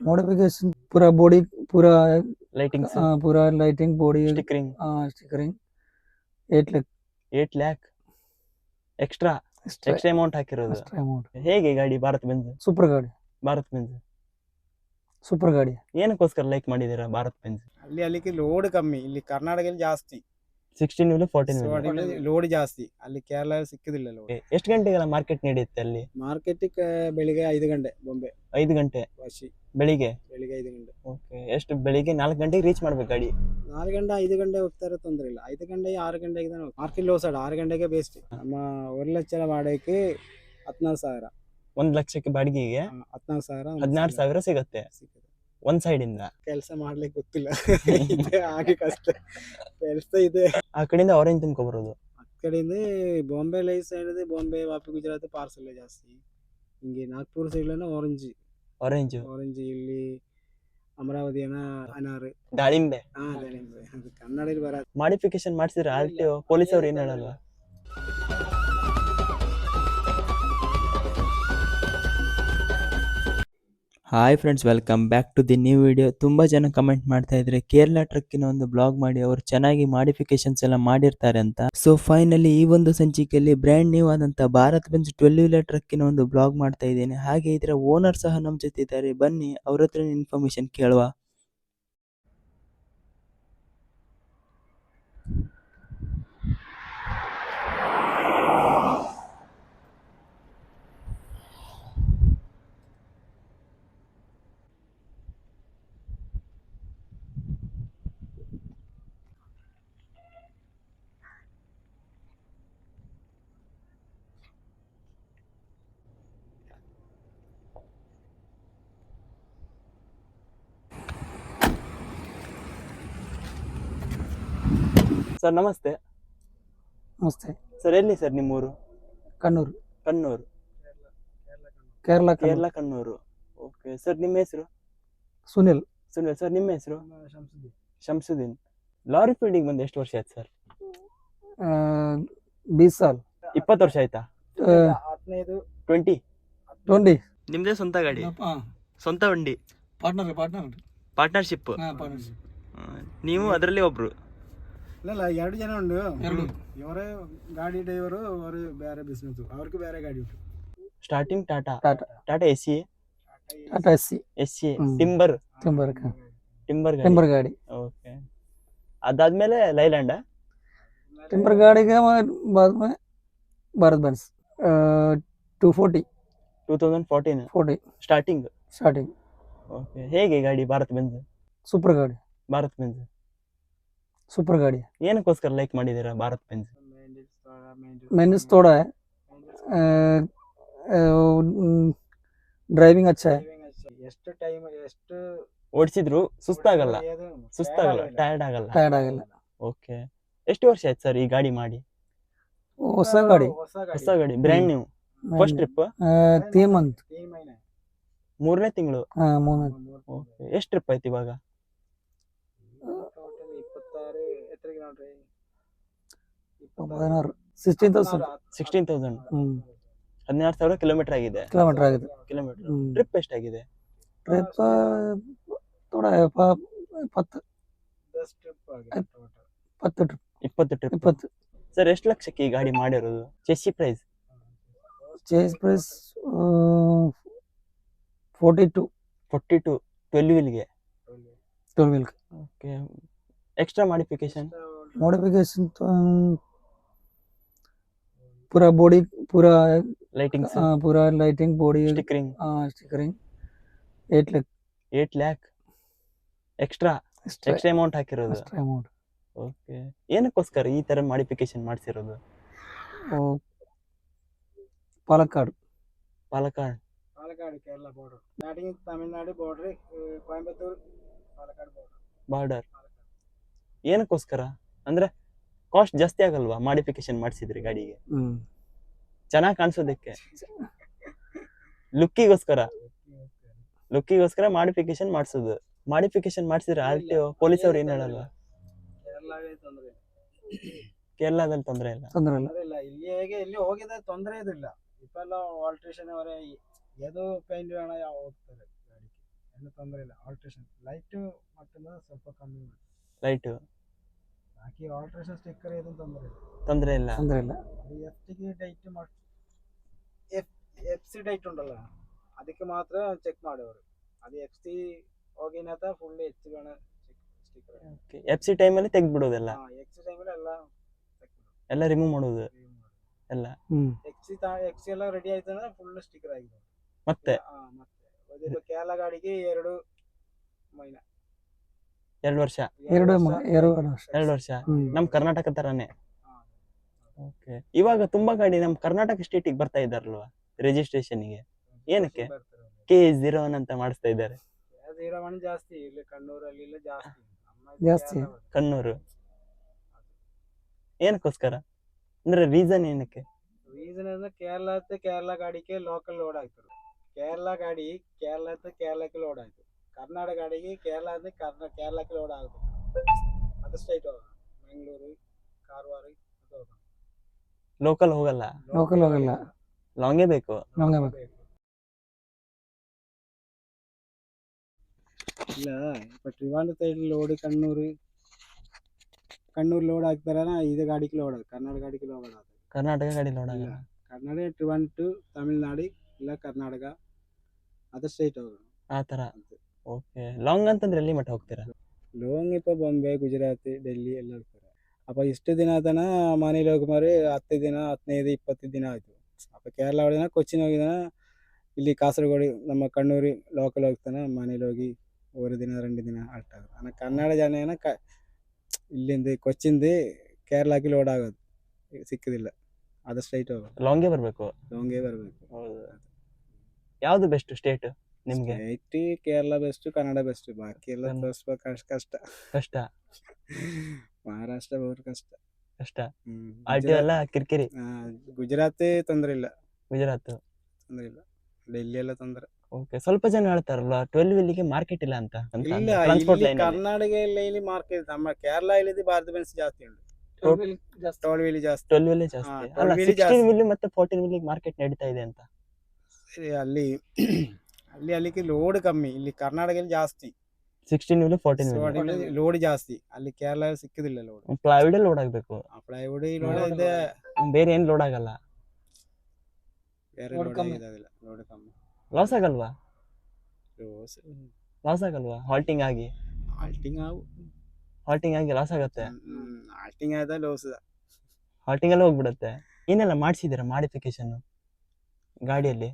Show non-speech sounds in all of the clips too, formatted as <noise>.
Modification ಪೂರ body ಪೂರ lighting ಪೂರ lighting body stickering stickering eight lakh eight lakh extra extra amount ಹಾಕಿರೋದು. Amount ಹೇಗೆ ಗಾಡಿ ಭಾರತ್ ಬೆಂಜ್ ಸೂಪರ್ ಗಾಡಿ. ಭಾರತ್ ಬೆಂಜ್ ಸೂಪರ್ ಗಾಡಿ. ಏನಕ್ಕೋಸ್ಕರ ಲೈಕ್ ಮಾಡಿದೀರಾ ಭಾರತ್ ಬೆಂಜ್ ಅಲ್ಲಿ ಅಲ್ಲಿಗೆ ಲೋಡ್ ಕಮ್ಮಿ. ಇಲ್ಲಿ ಕರ್ನಾಟಕದಲ್ಲಿ ಜಾಸ್ತಿ. ಸಿಕ್ಸ್ಟೀನ್ ವೀಲ್ ಫೋರ್ಟೀನ್ ಲೋಡ್ ಜಾಸ್ತಿ. ಅಲ್ಲಿ ಕೇರಳ ಸಿಕ್ಕಿದಿಲ್ಲ ಲೋಡ್ ಎಷ್ಟು ಗಂಟೆಗೆಲ್ಲ ಮಾರ್ಕೆಟ್ ನಡೆಯುತ್ತೆ ಅಲ್ಲಿ? ಮಾರ್ಕೆಟಿಗೆ ಬೆಳಿಗ್ಗೆ ಐದು ಗಂಟೆ ಬೊಂಬೆ. ಐದು ಗಂಟೆ. ವಾಶಿ ಬೆಳಿಗ್ಗೆ? ಬೆಳಿಗ್ಗೆ ಐದು ಗಂಟೆ. ಓಕೆ ಎಷ್ಟು ಬೆಳಿಗ್ಗೆ ನಾಲ್ಕು ಗಂಟೆಗೆ ರೀಚ್ ಮಾಡ್ಬೇಕು ಗಾಡಿ? ನಾಲ್ಕು ಗಂಟೆ ಐದು ಗಂಟೆ ಹೋಗ್ತಾರೆ ತೊಂದರೆ ಇಲ್ಲ. ಐದು ಗಂಟೆ ಆರು ಗಂಟೆಗೆ ಮಾರ್ಕೆಟ್ ಲೋ ಸೈಡ್ ಆರು ಗಂಟೆಗೆ ಬೇಸ್ಟ್ ನಮ್ಮ ಒಂದು ಲಕ್ಷ ಬಾಡಿಗೆ ಹದಿನಾರು ಸಾವಿರ. ಒಂದ್ ಲಕ್ಷಕ್ಕೆ ಬಾಡಿಗೆಗೆ ಹದಿನಾರು ಸಾವಿರ ಹದಿನಾರು ಸಾವಿರ. ಸಿಗುತ್ತೆ. ಒಂದ್ ಸೈಡ್ ಇಂದ? ಕೆಲಸ ಮಾಡ್ಲಿಕ್ಕೆ ಗೊತ್ತಿಲ್ಲ. ಇದೆ ಹಾಗೆ ಕಷ್ಟ. ಕೆಲಸ ಇದೆ. ಆ ಕಡೆಯಿಂದ ಆರೆಂಜ್ ತುಂಬ್ಕೊಬರೋದು? ಆ ಕಡೆಯಿಂದ ಬಾಂಬೆ ಲೈ ಸೈಡ್ ಇದೆ ಬಾಂಬೆ ವಾಪಿ ಗುಜರಾತ್ ಪಾರ್ಸಲ್ ಜಾಸ್ತಿ. ಹಿಂಗೆ ನಾಗ್ಪುರ್ ಸೈಡ್ಲನ ಆರೆಂಜ್ ಆರೆಂಜ್ ಆರೆಂಜ್ ಇಲ್ಲಿ ಅಮರಾವತಿ ಅನ ಅನಾರು. ದಾಳಿಂಬೆ. ಹಾ ದಾಳಿಂಬೆ. ಅದು ಕನ್ನಡದಲ್ಲಿ ಬರ ಮಾಡಿಫಿಕೇಶನ್ ಮಾಡಿಸಿದ್ರೆ ಆರ್ ಟಿ ಪೊಲೀಸ್ ಅವ್ರು ಏನ್ ಹೇಳಲ್ಲ hi friends welcome back to the new video ತುಂಬ ಜನ ಕಮೆಂಟ್ ಮಾಡ್ತಾ ಇದ್ರೆ ಕೇರಳ ಟ್ರಕ್ಕಿನ ಒಂದು ಬ್ಲಾಗ್ ಮಾಡಿ, ಅವರು ಚೆನ್ನಾಗಿ ಮಾಡಿಫಿಕೇಶನ್ಸ್ ಎಲ್ಲ ಮಾಡಿರ್ತಾರೆ ಅಂತ. ಸೊ ಫೈನಲಿ ಈ ಒಂದು ಸಂಚಿಕೆಯಲ್ಲಿ ಬ್ರ್ಯಾಂಡ್ ನ್ಯೂ ಆದಂತ ಭಾರತ್ ಬೆಂಚ್ ಟ್ವೆಲ್ ವೀಲರ್ ಟ್ರಕ್ಕಿನ ಒಂದು ಬ್ಲಾಗ್ ಮಾಡ್ತಾ ಇದ್ದೇನೆ. ಹಾಗೆ ಇದರ ಓನರ್ ಸಹ ನಮ್ಮ ಜೊತೆ ಇದ್ದಾರೆ. ಬನ್ನಿ, ಅವ್ರ ಹತ್ರ ಇನ್ಫಾರ್ಮೇಶನ್ ಕೇಳುವ. ಸರ್ ನಮಸ್ತೆ. ನಮಸ್ತೆ. ಸರ್ ಎಲ್ಲಿ ಸರ್ ನಿಮ್ಮೂರು? ಕಣ್ಣೂರು. ಕಣ್ಣೂರು. ಕೇರಳ ಕೇರಳ ಕಣ್ಣೂರು. ಓಕೆ ಸರ್ ನಿಮ್ಮ ಹೆಸರು? ಸುನಿಲ್. ಸುನಿಲ್ ಸರ್ ನಿಮ್ಮ ಹೆಸರು? ಶಂಸುದ್ದೀನ್. ಲಾರಿ ಫೀಲ್ಡಿಂಗ್ ಬಂದು ಎಷ್ಟು ವರ್ಷ ಆಯ್ತು ಸರ್? ಬೀಸ್ ಸಾಲ್ ಇಪ್ಪತ್ತು ವರ್ಷ ಆಯ್ತಾ? ಟ್ವೆಂಟಿ. ಟ್ವೆಂಟಿ. ನಿಮ್ದೇ ಸ್ವಂತ ಗಾಡಿ? ಸ್ವಂತ ವಂಡಿ ಪಾರ್ಟ್ನರ್ ಪಾರ್ಟ್ನರ್ ಪಾರ್ಟ್ನರ್ಶಿಪ್. ನೀವು ಅದರಲ್ಲಿ ಒಬ್ರು. ಇಲ್ಲ ಎರಡು ಜನ ಉಂಟು ಇವರೇ ಗಾಡಿ ಡ್ರೈವರ್ ಅವರು ಬೇರೆ ಬಿಸ್ನೆಸ್ ಅವ್ರಿಗೆ ಬೇರೆ ಗಾಡಿ ಉಂಟು. Starting Tata Tata Tata S C Tata S C S C timber timber timber timber ಗಾಡಿ. ಓಕೆ ಅದಾದ್ಮೇಲೆ ಲೈಲ್ಯಾಂಡ್ ಟಿಂಬರ್ ಗಾಡಿಗೆ Bharat Benz two forty two thousand fourteen forty starting starting okay ಹೇಗೆ ಗಾಡಿ ಭಾರತ್ ಬೆಂಜ್ ಸೂಪರ್ ಗಾಡಿ. Bharat Benz super गाड़ी ಏನಕ್ಕೋಸ್ಕರ like ಮಾಡಿದ್ದೀರಾ Bharat Benz मैंने थोड़ा है ड्राइविंग अच्छा है ಎಷ್ಟು ಟೈಮ್ ಎಷ್ಟು ಓಡಿಸಿದ್ರು ಸುಸ್ತಾಗಲ್ಲ ಅದು ಸುಸ್ತಾಗಲ್ಲ tired ಟಯರ್ಡ್ ಆಗಲ್ಲ ಟೈರ್ಡ್ ಆಗಿಲ್ಲ ಓಕೆ ಎಷ್ಟು ವರ್ಷ ಆಯ್ತು ಸರ್ ಈ ಗಾಡಿ ಮಾಡಿ ಹೊಸ ಗಾಡಿ ಹೊಸ ಹೊಸ ಗಾಡಿ ಬ್ರ್ಯಾಂಡ್ ನ್ಯೂ ಫಸ್ಟ್ ಟ್ರಿಪ್ ತೀನ್ ಮಂತ್ ತೀನ್ ಮಹಿನೆ ಮೂರನೇ ತಿಂಗಳು ಮೂರು ಓಕೆ ಎಷ್ಟು ಟ್ರಿಪ್ ಆಯ್ತು ಇವಾಗ ಎತ್ತರಿಗೆ ನೋಡ್ರಿ. ಹದಿನಾರು sixteen thousand sixteen thousand hmm ಹದಿನಾರು ಸಾವಿರ ಕಿಲೋಮೀಟರ್ ಆಗಿದೆ. ಕಿಲೋಮೀಟರ್ ಆಗಿದೆ. ಕಿಲೋಮೀಟರ್ ಟ್ರಿಪ್ ಎಷ್ಟಾಗಿದೆ? ಟ್ರಿಪ್ ತೋಡ ಇಪ್ಪತ್ತು. ಟ್ರಿಪ್ ಆಗಿದೆ ಟೋಟಲ್. ಇಪ್ಪತ್ತು ಟ್ರಿಪ್ ಇಪ್ಪತ್ತು ಟ್ರಿಪ್ ಇಪ್ಪತ್ತು. ಸರ್ ಎಷ್ಟು ಲಕ್ಷಕ್ಕೆ ಈ ಗಾಡಿ ಮಾಡಿರೋದು? Chassis price chassis price forty two forty two twelve ವೀಲ್ಗೆ twelve wheel okay extra modification modification तो हम पूरा बॉडी पूरा ಲೈಟಿಂಗ್ಸ್ आ, पूरा lighting body stickering stickering eight lakh eight lakh extra extra extra amount ಹಾಕಿರೋದು एक्स्ट्रा अमाउंट ಓಕೆ ಏನಕ್ಕೋಸ್ಕರ ಈ ತರ modification ಮಾಡಿಸಿರೋದು और Palakkad Palakkad Palakkad Kerala border starting Tamil Nadu border Coimbatore Palakkad border border ಏನಕ್ಕೋಸ್ಕರ? ಅಂದ್ರೆ cost ಜಾಸ್ತಿ ಆಗಲ್ವಾ modification ಮಾಡ್ಸಿದ್ರಿ ಗಾಡಿಗೆ? ಚೆನ್ನಾಗಿ ಕಾಣಿಸೋದಕ್ಕೆ. ಲುಕ್ಕಿಗೋಸ್ಕರ ಲುಕ್ಕಿಗೋಸ್ಕರ ಮಾಡಿಫಿಕೇಶನ್ ಮಾಡಿಸೋದು. ಮಾಡಿಫಿಕೇಶನ್ ಮಾಡಿಸಿದ್ರೆ ಆರ್ ಪೊಲೀಸ್ ಅವ್ರು ಏನ್ ಹೇಳಲ್ಲ ಕೇರಳದಲ್ಲಿ ತೊಂದರೆ ಇಲ್ಲ. ತೊಂದರೆ ಇಲ್ಲ. ಇಲ್ಲಿ ಹೇಗೆ ಇಲ್ಲಿ ಹೋಗಿದ್ರೆ ತೊಂದರೆ ಇದಿಲ್ಲ ಇಪ್ಪೆಲ್ಲ ಆಲ್ಟ್ರೇಷನ್ ಅವರೇ ಎದು ಪೇಂಟ್ ಹಣ ಯಾವ ಹೋಗ್ತಾರೆ ಏನು ತೊಂದರೆ ಇಲ್ಲ ಆಲ್ಟ್ರೇಷನ್ ಲೈಟು ಸ್ವಲ್ಪ ಕಮ್ಮಿ ಲೈಟು ಬಾಕಿ ಆಲ್ಟ್ರೇಷನ್ ಸ್ಟಿಕ್ಕರ್ ಏನು ತೊಂದರೆ ಇಲ್ಲ. ತೊಂದ್ರೆ ಇಲ್ಲ. ತೊಂದರೆ ಇಲ್ಲ. ಅದು ಎಫ್ ಟಿಗೆ ಡೈಟ್ ಮಾಡಿ ಎಫ್ ಎಫ್ ಸಿ ಡೈಟ್ ಉಂಟಲ್ಲ ಅದಕ್ಕೆ ಮಾತ್ರ ಚೆಕ್ ಮಾಡೋರು ಅದು ಎಫ್ ಸಿ ಹೋಗಿನತ ಫುಲ್ ಎಚ್ ಗಣ ಸ್ಟಿಕ್ಕರ್ ಎಫ್ ಸಿ ಟೈಮಲ್ಲಿ ತೆಗ್ದ್ಬಿಡೋದೆಲ್ಲ? ಎಫ್ ಸಿ ಟೈಮಲ್ಲಿ ಎಲ್ಲ ಎಲ್ಲ ರಿಮೂವ್ ಮಾಡೋದು? ಎಲ್ಲ? F X C X C ಎಲ್ಲ ರೆಡಿ ಆಯ್ತು ಅಂದ್ರೆ ಫುಲ್ ಸ್ಟಿಕ್ಕರ್ ಆಗಿದೆ ಮತ್ತೆ? ಮತ್ತೆ. ಕೇರಳ ಗಾಡಿಗೆ ಎರಡು ಮೈನ ಎರಡು ವರ್ಷ. ಎರಡು ಮ- ಎರಡು ವರ್ಷ. ಎರಡು ವರ್ಷ. ಹ್ಮ್. ನಮ್ ಕರ್ನಾಟಕ ತರಾನೇ. ಓಕೆ. ಇವಾಗ ತುಂಬಾ ಗಾಡಿ ನಮ್ ಕರ್ನಾಟಕ ಸ್ಟೇಟಿಗೆ ಬರ್ತಾ ಇದ್ದಾರಲ್ವಾ? ರಿಜಿಸ್ಟ್ರೇಷನ್ಗೆ ಏನಕ್ಕೆ? ಬರ್ತಾರೆ ಅವ್ರು. ಕೆ ಜೀರೋ ಒನ್ ಅಂತ ಮಾಡಿಸ್ತಾ ಇದ್ದಾರೆ. ಜಾಸ್ತಿ. ಇಲ್ಲಿ ಕಣ್ಣೂರಲ್ಲಿ ಇಲ್ಲ ಜಾಸ್ತಿ ನಮ್ಮ ಜಾಸ್ತಿ. ಕಣ್ಣೂರು. ಏನಕ್ಕೋಸ್ಕರ? ಅಂದ್ರೆ ರೀಸನ್ ಏನಕ್ಕೆ? ರೀಸನ್ ಅಂದ್ರೆ ಕೇರಳ ಕೇರಳ ಗಾಡಿಗೆ ಲೋಕಲ್ ಲೋಡ್ ಆಗ್ತದೆ. ಕೇರಳ ಗಾಡಿ ಕೇರಳ ಕೇರಳಕ್ಕೆ ಲೋಡ್ ಆಯ್ತು ಕರ್ನಾಟಕ ಗಾಡಿಗೆ ಕೇರಳ ಅಂದ್ರೆ ಕರ್ನಾ ಕೇರಳಕ್ಕೆ ಲೋಡ್ ಆಗುತ್ತೆ. ಅದು ಸ್ಟೇಟ್ ಹೋಗೋಣ ಬೆಂಗಳೂರು ಕಾರವಾರ ಅದು ಹೋಗೋಣ. ಲೋಕಲ್ ಹೋಗಲ್ಲ? ಲೋಕಲ್ ಹೋಗಲ್ಲ. ಲಾಂಗೇ ಬೇಕು? ಏ ಬೇಕು. ಇಲ್ಲ ಇಪ್ಪ Trivandrum side load Kannur. Kannur load ಹಾಕ್ತಾರನ ಇದು ಗಾಡಿಗೆ ಲೋಡ್ ಕರ್ನಾಟಕ ಗಾಡಿಗೆ ಲೋಡ್ ಆಗುತ್ತೆ. ಕರ್ನಾಟಕ ಗಾಡಿ ಲೋಡ್ ಆಗಲ್ಲ. ಕರ್ನಾಟಕ ಟ್ರಿವಾಂಡ್ ಟು ತಮಿಳ್ನಾಡು ಇಲ್ಲ ಕರ್ನಾಟಕ. ಅದರ್ ಸ್ಟೇಟ್ ಹೋಗೋಣ ಆ ತರ ಓಕೆ. ಲಾಂಗ್ ಅಂತಂದ್ರೆ ಎಲ್ಲಿ ಮಟ್ಟ ಹೋಗ್ತೀರಾ? ಲಾಂಗ್ ಇಪ್ಪ ಬಾಂಬೆ ಗುಜರಾತ್ ಡೆಲ್ಲಿ ಎಲ್ಲ ಹೋಗ್ತಾರೆ. ಅಪ್ಪ ಇಷ್ಟು ದಿನ ತನ ಮನೇಲಿ ಹೋಗಿ ಮಾರಿ ಹತ್ತು ದಿನ ಹದಿನೈದು ಇಪ್ಪತ್ತು ದಿನ ಆಯ್ತು. ಅಪ್ಪ ಕೇರಳ ಹೋಗಿದಾನ ಕೊಚ್ಚಿನ್ ಹೋಗಿದಾನ ಇಲ್ಲಿ ಕಾಸರಗೋಡು ನಮ್ಮ ಕಣ್ಣೂರಿ ಲೋಕಲ್ ಹೋಗ್ತಾನೆ ಮನೇಲಿ ಹೋಗಿ ಒಂದು ದಿನ ಎರಡು ದಿನ ಆಗೋದು. ಆನ ಕನ್ನಡ ಜನ ಏನ ಕ ಇಲ್ಲಿಂದ ಕೊಚ್ಚಿಂದ ಕೇರಳಕ್ಕೆ ಲೋಡ್ ಆಗೋದು. ಸಿಕ್ಕಿದಿಲ್ಲ. ಅದು ಸ್ಟ್ರೈಟ್ ಹೋಗೋದು. ಲಾಂಗೇ ಬರಬೇಕು? ಲಾಂಗೇ ಬರಬೇಕು. ಹೌದು. ಯಾವುದು ಬೆಸ್ಟ್ ಸ್ಟೇಟ್ ನಿಮ್ಗೆ? IT Kerala best Kannada best ಬಾಕಿ ಎಲ್ಲ ಕನ್ನಡ. ತೋರಿಸ್ಬೇಕು ಕಷ್ಟ ಕಷ್ಟ. ಕಷ್ಟ. ಮಹಾರಾಷ್ಟ್ರ ಬಹು ಕಷ್ಟ. ಕಷ್ಟ. ಹ್ಮ್. ಗುಜರಾತ್- ಎಲ್ಲ ಕಿರಿಕಿರಿ. ಆ, ಗುಜರಾತ್ ತೊಂದ್ರೆ ಇಲ್ಲ. ಗುಜರಾತ್. ತೊಂದ್ರೆ ಇಲ್ಲ. ಡೆಲ್ಲಿ ಎಲ್ಲ ತೊಂದ್ರೆ. ಓಕೆ ಸ್ವಲ್ಪ ಜನ ಹೇಳ್ತಾರಲ್ಲ ಟ್ವೆಲ್ವ್ ಇಲ್ಲಿಗೆ ಮಾರ್ಕೆಟ್ ಇಲ್ಲ ಅಂತ ಇಲ್ಲ ಟ್ರಾನ್ಸ್ಪೋರ್ಟ್ ಇಲ್ಲಿ ಲೈನ್ ಕರ್ನಾಟಕ ಇಲ್ಲಿ ಮಾರ್ಕೆಟ್ ನಮ್ಮ ಕೇರಳ ಇಲ್ಲಿ ಭಾರತ ಬೆನ್ಸ್ ಜಾಸ್ತಿ ಉಂಟು. ಜಾಸ್ತಿ. ಟೋಲ್ವೇಲಿ ಜಾಸ್ತಿ. ಜಾಸ್ತಿ. ಹಾ, ಅಲ್ಲ 12 wheel ಸಿಕ್ಸ್ಟೀನ್ ಜಾಸ್ತಿ. ಮತ್ತೆ ಫೋರ್ಟೀನ್ ವಿಲ್ಲಿ ಮಾರ್ಕೆಟ್ ನಡೀತಾ ಇದೆ ಅಂತ. ಸರಿ, ಅಲ್ಲಿ ಅಲ್ಲಿ ಅಲ್ಲಿಗೆ ಲೋಡ್ ಕಮ್ಮಿ. ಇಲ್ಲಿ ಕರ್ನಾಟಕದಲ್ಲಿ ಜಾಸ್ತಿ. ಸಿಕ್ಸ್ಟೀನ್ ವಿಲ್ಲಿ ಫೋರ್ಟೀನ್ ಲೋಡ್ ಜಾಸ್ತಿ. ಅಲ್ಲಿ ಕೇರಳ ಸಿಕ್ಕಿದಿಲ್ಲ ಲೋಡ್ ಪ್ಲೈವುಡ್ ಲೋಡ್ ಆಗ್ಬೇಕು. ಪ್ಲೈವುಡ್ ಲೋಡ್ ಇದೆ. ಬೇರೆ ಏನ್ ಲೋಡ್ ಆಗಲ್ಲ. ಬೇರೆ ಲೋಡ್ ಕಮ್ಮಿ. ಲೋಡ್ ಕಮ್ಮಿ. ಲಾಸ್ ಆಗಲ್ವಾ? Loss, ಲಾಸ್ ಆಗಲ್ವಾ? ಹಾಲ್ಟಿಂಗ್ ಆಗಿ. ಹಾಲ್ಟಿಂಗ್ ಆಗು. ಹಾಲ್ಟಿಂಗ್ ಆಗಿ ಲಾಸ್ ಆಗುತ್ತೆ. ಹಾಲ್ಟಿಂಗ್ ಆದ ಲೋಸ್ ಹಾಲ್ಟಿಂಗ್ ಅಲ್ಲಿ ಹೋಗ್ಬಿಡುತ್ತೆ. ಏನೆಲ್ಲ ಮಾಡಿಸಿದೀರಾ ಮಾಡಿಫಿಕೇಶನ್ ಗಾಡಿಯಲ್ಲಿ?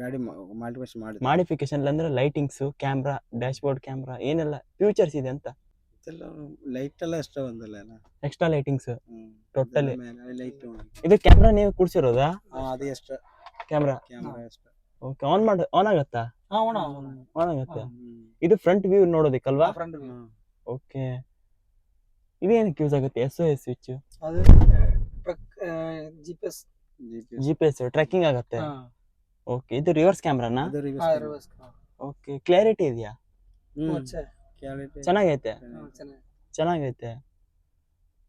ಗಾಡಿ ಮಲ್ಟಿಪರ್ಸ್ ಮಾಡಿ ಮಾಡಿಫಿಕೇಶನ್ ಅಂದ್ರೆ lightings camera dashboard camera ಏನೆಲ್ಲ ಫ್ಯೂಚರ್ಸ್ ಇದೆ ಅಂತ. ಇದೆಲ್ಲ ಲೈಟ್ ಎಲ್ಲ ಎಷ್ಟ ಬಂದಲ್ಲ ಎಕ್ಸ್ಟ್ರಾ ಲೈಟಿಂಗ್ಸ್ ಟೋಟಲ್. ಲೈಟ್ ಇದು ಕ್ಯಾಮ್ರಾ ನೀವು ಕೂಡ್ಸಿರೋದಾ? ಅದು ಎಷ್ಟ ಕ್ಯಾಮ್ರಾ ಕ್ಯಾಮ್ರಾ ಎಷ್ಟ ಓಕೆ ಆನ್ ಮಾಡ ಆನ್ ಆಗತ್ತಾ? ಹಾ, ಅಣ್ಣ. ಆನ್ ಆಗುತ್ತೆ? ಇದು front view ನೋಡೋದಿಕ್ಕಲ್ವಾ? Front view. Okay ಇದೇನಕ್ಕೆ ಯೂಸ್ ಆಗುತ್ತೆ? ಎಸ್ ಒ ಎಸ್ ಸ್ವಿಚ್ ಅದು G P S GPS. G P S tracking ಆಗತ್ತೆ? ಓಕೆ ಇದು ರಿವರ್ಸ್ ಕ್ಯಾಮ್ರಾನಾ ಅದು ರಿವರ್ಸ್. ಓಕೆ ಕ್ಲಾರಿಟಿ ಇದೆಯಾ? ಹ್ಮ್. Clarity. ಚೆನ್ನಾಗೈತೆ? ಚೆನ್ನಾಗಿ. ಚೆನ್ನಾಗೈತೆ.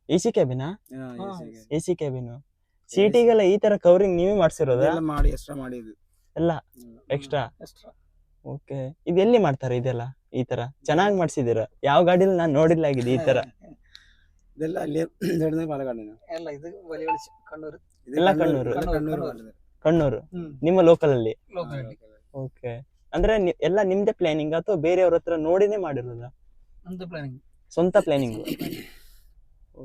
ಎ ಸಿ ಕ್ಯಾಬಿನಾ. ಎ ಸಿ ಕ್ಯಾಬಿನು ಸೀಟಿಗೆಲ್ಲ ಈ ತರ ಕವರಿಂಗ್ ನೀವೇ ಮಾಡಿಸಿರೋದು? ಎಲ್ಲ ಮಾಡಿ ಎಕ್ಸ್ಟ್ರಾ ಮಾಡಿದ್ದು. ಎಲ್ಲ. ಎಕ್ಸ್ಟ್ರಾ ಎಕ್ಸ್ಟ್ರಾ ಓಕೆ ಇದು ಎಲ್ಲಿ ಮಾಡ್ತಾರೆ ಇದೆಲ್ಲ ಈ ತರ? ಚೆನ್ನಾಗಿ ಮಾಡ್ಸಿದೀರ ಯಾವ ಗಾಡಿಲಿ ನಾನು ನೋಡಿಲ್ಲ ಆಗಿದೆ ಈ ತರ? ಇದೆಲ್ಲ ಅಲ್ಲಿ <clears throat> ಎಲ್ಲ ಇದು ಎಲ್ಲ ಕಣ್ಣೂರು, ಕಣ್ಣೂರು. ನಿಮ್ಮ ಲೋಕಲ್ ಅಲ್ಲಿ ಲೋಕಲ್ ಓಕೆ. ಅಂದ್ರೆ ಎಲ್ಲ ನಿಮ್ದೇ ಪ್ಲಾನಿಂಗ್ ಅಥವಾ ಬೇರೆಯವ್ರ ಹತ್ರ ನೋಡಿನೇ ಮಾಡಿರೋದ? ಸ್ವಂತ ಪ್ಲಾನಿಂಗ್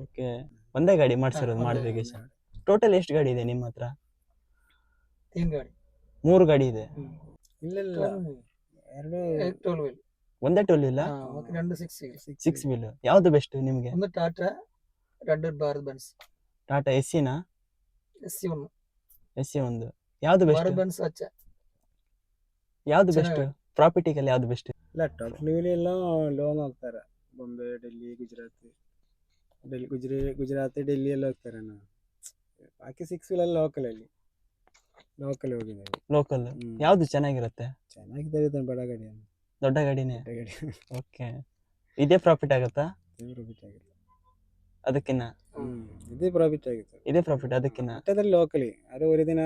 ಓಕೆ. ಒಂದೇ ಗಾಡಿ ಮಾಡ್ಸಿರೋದು ಮಾಡಿಫಿಕೇಶನ್ ಟೋಟಲ್ ಎಷ್ಟು ಗಾಡಿ ಇದೆ ನಿಮ್ಮ ಹತ್ರ? ಗಾಡಿ? ಮೂರು ಗಾಡಿ ಇದೆ. ಇಲ್ಲ ಇಲ್ಲ. ಎರಡು ಟ್ವೆಲ್ ವೀಲ್ ಒಂದೇ ಟೋಲ್ ಇಲ್ಲ ಸಿಕ್ಸ್ ಸಿಕ್ಸ್ ವೀಲ್ ಯಾವ್ದು ಬೆಸ್ಟ್ ನಿಮ್ಗೆ? ಒಂದು Tata red Bharat Benz Tata S ಸಿನಾ S C one S C ಒಂದು. ಯಾವ್ದು ಬೆಸ್ಟ್ ಯಾವ್ದು ಬೆಸ್ಟ್ ಚೆನ್ನಾಗಿದೆ. ಪ್ರಾಫಿಟಿಗಲ್ಲಿ ಯಾವ್ದು ಬೆಸ್ಟ್ ಇಲ್ಲ ಟೋಟಲ್ ಎಲ್ಲ ಲೋನ್ ಹೋಗ್ತಾರೆ. ಬಾಂಬೆ ಡೆಲ್ಲಿ ಗುಜರಾತ್ ಡೆಲ್ಲಿ ಗುಜರಿ ಗುಜರಾತ್ ಡೆಲ್ಲಿ ಎಲ್ಲ ಹೋಗ್ತಾರೆ ನಾವು ಬಾಕಿ ಸಿಕ್ಸ್ ವೀಲ್ ಲೋಕಲ್ ಅಲ್ಲಿ. ಲೋಕಲ್ ಹೋಗಿದ್ದೇವೆ. Local hmm. ಯಾವ್ದು ಚೆನ್ನಾಗಿರುತ್ತೆ? ಚೆನ್ನಾಗಿ ತೆಗಿತಾನೆ ಬಡ ಗಾಡಿ ದೊಡ್ಡ ಗಾಡಿನೇ? ದೊಡ್ಡ ಗಾಡಿ. ಓಕೆ ಇದೇ ಪ್ರಾಫಿಟ್ ಆಗುತ್ತಾ? ಪ್ರಾಫಿಟ್ ಆಗಿಲ್ಲ. ಅದಕ್ಕಿನ್ನ ಹ್ಮ್ ಇದೇ ಪ್ರಾಫಿಟ್ ಆಗಿತ್ತು ಇದೇ ಪ್ರಾಫಿಟ್ ಅದಕ್ಕಿನ್ನ ಮಟ್ಟದಲ್ಲಿ ಲೋಕಲಿ ಅದು ഒരു ದಿನ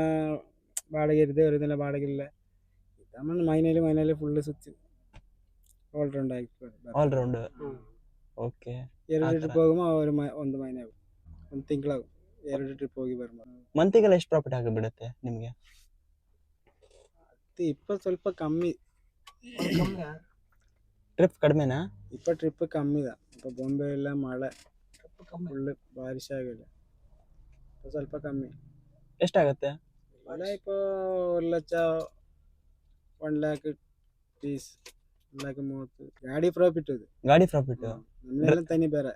ಬಾಡಿಗೆ ಇರದೆ ഒരു ದಿನ ಬಾಡಿಗೆ ಇಲ್ಲ നമ്മൾ മൈനയിൽ മൈനയിൽ ഫുള്ള് സ്വിച്ച് ಆಲ್ ರೌಂಡ್ ಆಗಿ ಆಲ್ ರೌಂಡ್ ಓಕೆ ಎರಡು ಆ ಟ್ರಿಪ್ ಥರ. ಹೋಗುಮ ಅವ್ರು ಮ- ಒಂದು ಮನೆ ಒಂದು ತಿಂಗಳಾಗು ಎರಡು ಟ್ರಿಪ್ ಹೋಗಿ ಬರ್ಬೋದು ಮಂತಿಗೆಲ್ಲ ಎಷ್ಟು ಪ್ರಾಫಿಟ್ ಆಗಿಬಿಡುತ್ತೆ ನಿಮಗೆ ಮತ್ತೆ ಇಪ್ಪತ್ತು ಸ್ವಲ್ಪ ಕಮ್ಮಿ ಟ್ರಿಪ್ ಕಡಿಮೆನಾ ಇಪ್ಪತ್ತು ಟ್ರಿಪ್ ಕಮ್ಮಿ ಇದೆ ಇಪ್ಪ ಬಾಂಬೆ ಎಲ್ಲ ಮಳೆ ಫುಲ್ ಬಾರಿಶ ಇಪ್ಪ ಸ್ವಲ್ಪ ಕಮ್ಮಿ. ಎಷ್ಟಾಗತ್ತೆ? ಲೈಕ್ ಒಂದು lakh one lakh piece one lakh ಮೂವತ್ತು. ಗಾಡಿ ಪ್ರಾಫಿಟ್ ಇದು. ಗಾಡಿ ಪ್ರಾಫಿಟ್ ನಮ್ಮೆಲ್ಲ ತನಿ ಬೇರೆ.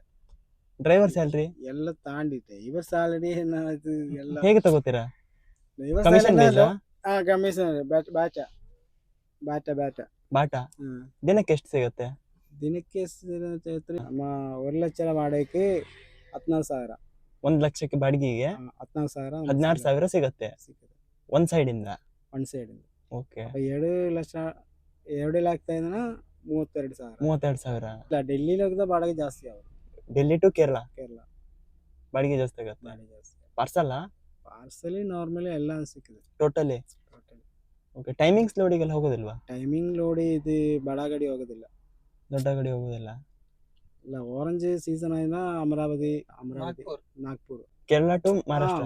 ಡ್ರೈವರ್ ಸ್ಯಾಲ್ರಿ ಎಲ್ಲ ತಾಂಡಿತ್ತೆ ಇವರ್ ಸಾಲಡಿ ಏನಾಯ್ತು ಎಲ್ಲ ಹೇಗೆ ತಗೋತೀರಾ? ಇವರು ಬೇಸಾ ಹಾ ಕಮಿಷನ್ ಬ್ಯಾಟ ಬ್ಯಾಟ ಬಾಟಾ ಹ್ಮ್. ದಿನಕ್ಕೆ ಎಷ್ಟು ಸಿಗುತ್ತೆ? ದಿನಕ್ಕೆ ಒಂದು ಲಕ್ಷ ಬಾಡಿಗೆ ಹದಿನಾರು ಸಾವಿರ. ಒಂದ್ ಲಕ್ಷಕ್ಕೆ ಬಾಡಿಗೆಗೆ? ಹದಿನಾರು ಸಾವಿರ ಹದಿನಾರು ಸಾವಿರ ಸಿಗತ್ತೆ? ಸಿಗುತ್ತೆ. ಒಂದ್ ಸೈಡ್ ಇಂದ ಒನ್ ಸೈಡ್ ಓಕೆ ಎರಡು ಲಕ್ಷ ಎರಡು ಲಕ್ಷ ಮೂವತ್ತೆರಡು ಸಾವಿರ. ಮೂವತ್ತೆರಡು ಸಾವಿರ. ಇಲ್ಲ ಡೆಲ್ಲಿ ಹೋಗಿದ ಬಾಡಿಗೆ ಜಾಸ್ತಿ ಆಗುತ್ತೆ. ಡೆಲ್ಲಿ ಟು ಕೇರಳ? ಕೇರಳ. ಬಾಡಿಗೆ ಜಾಸ್ತಿ ಆಗುತ್ತೆ? ಬಾಡಿಗೆ ಜಾಸ್ತಿ ಪಾರ್ಸಲ್ ಪಾರ್ಸಲಿ ನಾರ್ಮಲಿ ಎಲ್ಲ ಸಿಕ್ಕಿದೆ. ಟೋಟಲಿ? ಓಕೆ ಟೈಮಿಂಗ್ಸ್ ಲೋಡಿಗೆಲ್ಲ ಹೋಗೋದಿಲ್ವಾ? ಟೈಮಿಂಗ್ ಲೋಡಿ ಇದು ಬಡಾಗಡಿ ಗಾಡಿ ಹೋಗೋದಿಲ್ಲ. ದೊಡ್ಡ ಗಾಡಿ ಹೋಗೋದಿಲ್ಲ. ಇಲ್ಲ orange season ಆಯ್ನ Amaravati Amaravati Nagpur. Kerala to Maharashtra.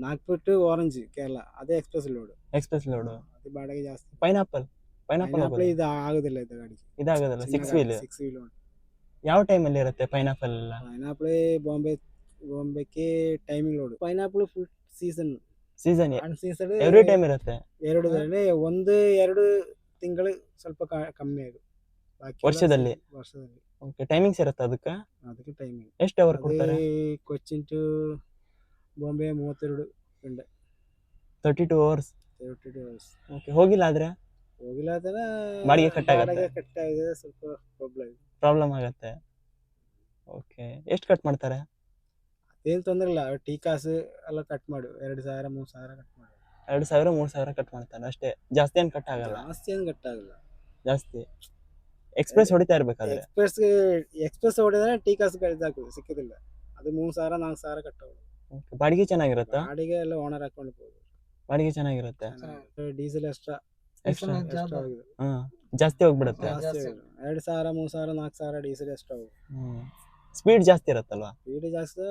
Nagpur to orange Kerala. ಅದೇ ಎಕ್ಸ್ಪ್ರೆಸ್ ಲೋಡ್ ಎಕ್ಸ್ಪ್ರೆಸ್ ಲೋಡ್ ಅದು ಬಾಡಿಗೆ ಜಾಸ್ತಿ. ಪೈನಾಪಲ್ ಪೈನಾಪಲ್ Pineapple ಇದು ಆಗೋದಿಲ್ಲ ಇದು ಗಾಡಿ ಇದಾಗೋದಿಲ್ಲ ಸಿಕ್ಸ್ ವೀಲ್ ಸಿಕ್ಸ್ ವೀಲ್ ಯಾವ ಟೈಮಲ್ಲಿ ಇರುತ್ತೆ ಪೈನಾಪಲ್ ಎಲ್ಲ? Pineapple Bombay ಬಾಂಬೆಗೆ timing load pineapple full season season on season every time ಇರುತ್ತೆ. ಎರಡು ದಿನ ಒಂದು ಎರಡು ತಿಂಗಳು ಸ್ವಲ್ಪ ಕ- ಕಮ್ಮಿ ಅದು ಬಾಕಿ ಎಲ್ಲ ವರ್ಷದಲ್ಲಿ? ವರ್ಷದಲ್ಲಿ. ಓಕೆ ಟೈಮಿಂಗ್ಸ್ ಇರುತ್ತೆ ಅದಕ್ಕೆ? ಅದಕ್ಕೆ ಟೈಮಿಂಗ್ ಎಷ್ಟು ಅವರ್ ಕೊಡ್ತಾರೆ? ಕೊಚ್ಚಿನ್ ಟು ಬಾಂಬೆ ಮೂವತ್ತೆರಡು ಗಂಟೆ. Thirty two hours thirty two hours okay ಹೋಗಿಲ್ಲ ಆದ್ರೆ? ಹೋಗಿಲ್ಲ ಆದರೆ ಬಾಡಿಗೆ ಕಟ್ ಆಗುತ್ತೆ. ಕಟ್ ಆಗಿದೆ ಸ್ವಲ್ಪ ಪ್ರಾಬ್ಲಮ್ ಪ್ರಾಬ್ಲಮ್ ಆಗುತ್ತೆ. ಓಕೆ ಎಷ್ಟು ಕಟ್ ಮಾಡ್ತಾರೆ? ಅದೇನು ತೊಂದರೆ ಇಲ್ಲ ಟೀ ಕಾಸು ಎಲ್ಲ ಕಟ್ ಮಾಡು ಎರಡು ಸಾವಿರ ಮೂರು ಸಾವಿರ ಕಟ್ ಮಾಡು. ಎರಡು ಸಾವಿರ ಮೂರು ಸಾವಿರ ಕಟ್ ಮಾಡ್ತಾರೆ ಅಷ್ಟೇ. ಜಾಸ್ತಿ ಏನು ಕಟ್ ಆಗಲ್ಲ? ಜಾಸ್ತಿ ಏನು ಕಟ್ ಆಗಲ್ಲ. ಜಾಸ್ತಿ. ಎಕ್ಸ್ಪ್ರೆಸ್ ಹೊಡಿತಾ ಇರ್ಬೇಕಾದ್ರೆ ಎಕ್ಸ್ಪ್ರೆಸ್ ಎಕ್ಸ್ಪ್ರೆಸ್ ಹೊಡೆದ್ರೆ ಟೀ ಕಾಸು ಕಳಿದಾಕು ಸಿಕ್ಕಿದಿಲ್ಲ. ಅದು ಮೂರು ಸಾವಿರ ನಾಲ್ಕು ಸಾವಿರ ಕಟ್ಟೋದು. ಬಾಡಿಗೆ ಚೆನ್ನಾಗಿರುತ್ತಾ? ಬಾಡಿಗೆ ಎಲ್ಲ ಓನರ್ ಹಾಕೊಂಡು ಬಾಡಿಗೆ ಚೆನ್ನಾಗಿರುತ್ತೆ. ಡೀಸೆಲ್ ಎಕ್ಸ್ಟ್ರಾ ಎಕ್ಸ್ಟ್ರಾ ಹಾ ಜಾಸ್ತಿ ಹೋಗ್ಬಿಡುತ್ತೆ. ಎರಡು ಸಾವಿರ ಮೂರು ಸಾವಿರ ನಾಲ್ಕು ಸಾವಿರ ಡೀಸೆಲ್ ಎಕ್ಸ್ಟ್ರಾ ಆಗುತ್ತೆ. ಸ್ಪೀಡ್ ಜಾಸ್ತಿ ಇರುತ್ತಲ್ವಾ? ಸ್ಪೀಡ್ ಜಾಸ್ತಿ